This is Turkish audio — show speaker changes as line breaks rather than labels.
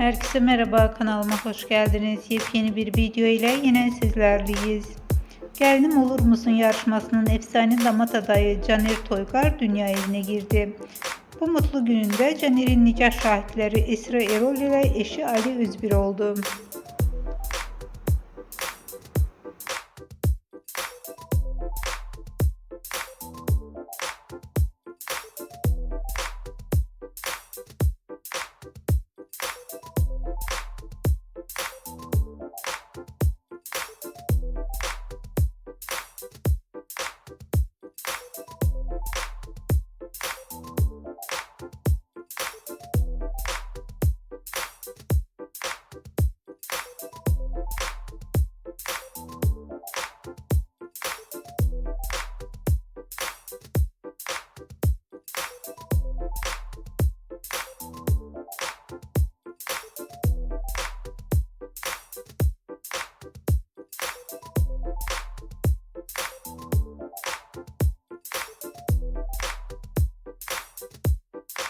Herkese merhaba kanalıma hoş geldiniz. Yepyeni bir video ile yine sizlerleyiz. Gelinim olur musun yarışmasının efsane damat adayı Caner Toygar dünya evine girdi. Bu mutlu gününde Caner'in nikah şahitleri Esra Erol ile eşi Ali Özbir oldu.